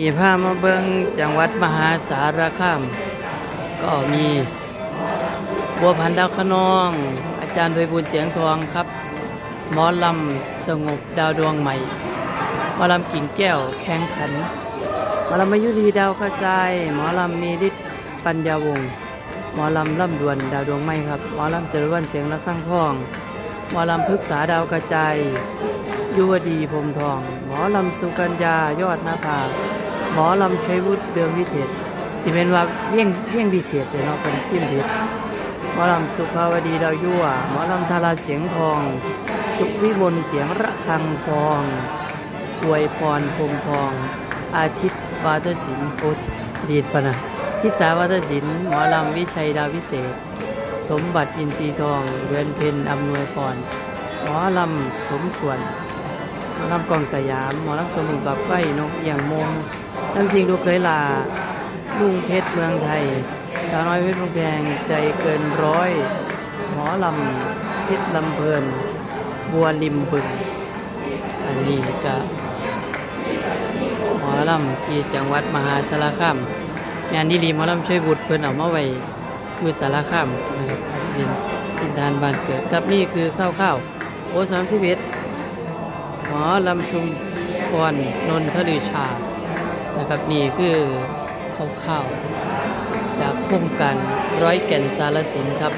มีพามาเบิงจังหวัดมหาสารคาม ก็มีบัวพันดาวขนอง อาจารย์ไพบุญเสียงทองครับหมอลำสงบดาวดวงใหม่หมอลำกิ่งแก้วแข่งขันหมอลำมายุรีดาวกระจายหมอลำมีฤทธิ์ปัญญาวงศ์หมอลำล่ำดวนดาวดวงใหม่ครับหมอลำเจริญวันเสียงระฆังทองหมอลำพึกษาดาวกระจายยุวดีพรมทอง หมอลำสุกัญญายอดนาภา มอลำชัยวุฒิเดืองวิเทศสิเป็นว่าเวียงเวียงพิเศษเลยเนาะเป็นพิมพ์เพชรหมอลำสุภาวดีดาวยั่วหมอลำธาราเสียงทอง สุขวิมลเสียงระฆังทองอวยพรพรมทอง อาทิตย์วาทศิลป์โพธิดีดปะนะทิสาวาทศิลป์หมอลำวิชัยดาววิเศษ สมบัติอินทรีทองเรือนเพ็ญอำนวยพรหมอลำสมส่วน มอลำกองสยาม หมอลำสมุนกับไฟนกเอียงมงน้ำจริงดูเคยลาลุงเพชรเมืองไทย สาวน้อยเพชรเมืองแพงใจเกินร้อย หมอลำเพชรลำเพลิน บัวริมบึง อันนี้ก็หมอลำที่จังหวัดมหาสารคามงานนี้ดีหมอลำช่วยบุตรเพิ่นเอามาไว้อยู่สารคามนะครับอาจจะเป็นทินทานบ้านเกิดครับนี่คือข้าวข้าวโอสามสิบเอ็ด หมอลำชุมพรนนทลือชา นะครับนี่คือข้าวๆจากโครงการร้อยแก่นสารสินครับ